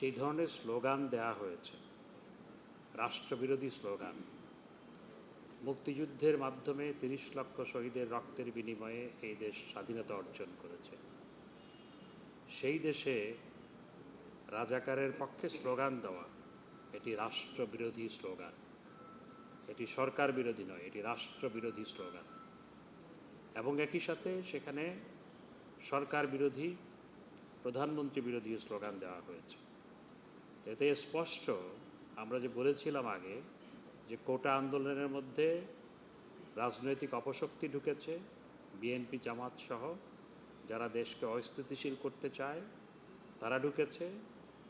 যেই ধরনের স্লোগান দেয়া হয়েছে, রাষ্ট্রবিরোধী স্লোগান, মুক্তিযুদ্ধের মাধ্যমে তিরিশ লক্ষ শহীদের রক্তের বিনিময়ে এই দেশ স্বাধীনতা অর্জন করেছে। সেই দেশে রাজাকারের পক্ষে স্লোগান দেওয়া, এটি রাষ্ট্রবিরোধী স্লোগান। এটি সরকার বিরোধী নয়, এটি রাষ্ট্রবিরোধী স্লোগান। এবং একই সাথে সেখানে সরকার বিরোধী, প্রধানমন্ত্রী বিরোধী স্লোগান দেওয়া হয়েছে। এতে স্পষ্ট আমরা যে বলেছিলাম আগে যে কোটা আন্দোলনের মধ্যে রাজনৈতিক অপশক্তি ঢুকেছে, বিএনপি, জামাত সহ যারা দেশকে অস্থিতিশীল করতে চায়, তারা ঢুকেছে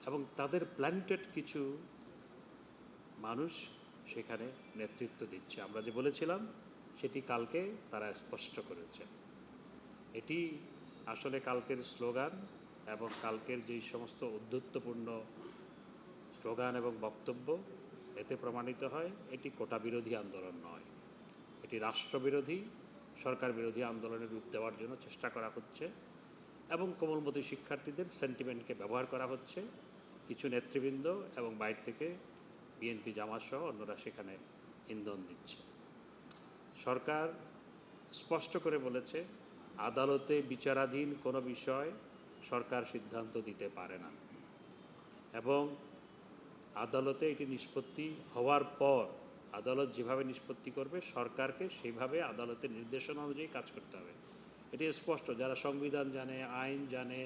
এবং তাদের প্ল্যান্টেড কিছু মানুষ সেখানে নেতৃত্ব দিচ্ছে। আমরা যে বলেছিলাম, সেটি কালকে তারা স্পষ্ট করেছে। এটি আসলে কালকের স্লোগান এবং কালকের যেই সমস্ত উদ্ধত্তপূর্ণ স্লোগান এবং বক্তব্য এতে প্রমাণিত হয়, এটি কোটা বিরোধী আন্দোলন নয়। এটি রাষ্ট্রবিরোধী সরকার বিরোধী আন্দোলনের রূপ দেওয়ার জন্য চেষ্টা করা হচ্ছে এবং কোমলমতি শিক্ষার্থীদের সেন্টিমেন্টকে ব্যবহার করা হচ্ছে। কিছু নেতৃবৃন্দ এবং বাইরে থেকে বিএনপি জামাত সহ অন্যরা সেখানে ইন্ধন দিচ্ছে। সরকার স্পষ্ট করে বলেছে, আদালতে বিচারাধীন কোনো বিষয় সরকার সিদ্ধান্ত দিতে পারে না। এবং আদালতে এটি নিষ্পত্তি হওয়ার পর আদালত যেভাবে নিষ্পত্তি করবে, সরকারকে সেইভাবে আদালতের নির্দেশনা অনুযায়ী কাজ করতে হবে। এটি স্পষ্ট, যারা সংবিধান জানে, আইন জানে,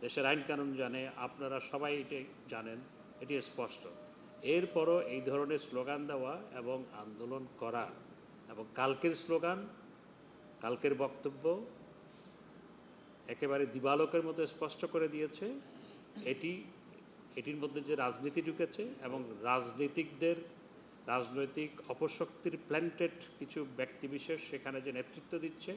দেশের আইন কানুন জানে, আপনারা সবাই এটি জানেন, এটি স্পষ্ট। এরপরও এই ধরনের স্লোগান দেওয়া এবং আন্দোলন করা এবং কালকের স্লোগান, কালকের বক্তব্য একেবারে দিবালোকের মতো স্পষ্ট করে দিয়েছে, এটি এটির মধ্যে যে রাজনীতি ঢুকেছে এবং রাজনীতিকদের রাজনৈতিক অপশক্তির প্ল্যান্টেড কিছু ব্যক্তিবিশেষ সেখানে যে নেতৃত্ব দিচ্ছে,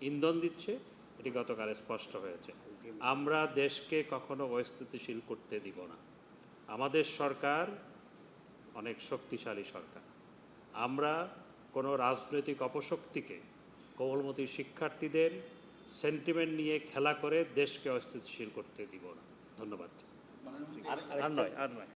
ইন্ধন দিচ্ছে, এটি গতকাল স্পষ্ট হয়েছে। আমরা দেশকে কখনো অস্থিতিশীল করতে দিব না। আমাদের সরকার অনেক শক্তিশালী সরকার। আমরা কোনো রাজনৈতিক অপশক্তিকে কোমলমতি শিক্ষার্থীদের সেন্টিমেন্ট নিয়ে খেলা করে দেশকে অস্থিতিশীল করতে দিব না। ধন্যবাদ। আর নয় আর নয়।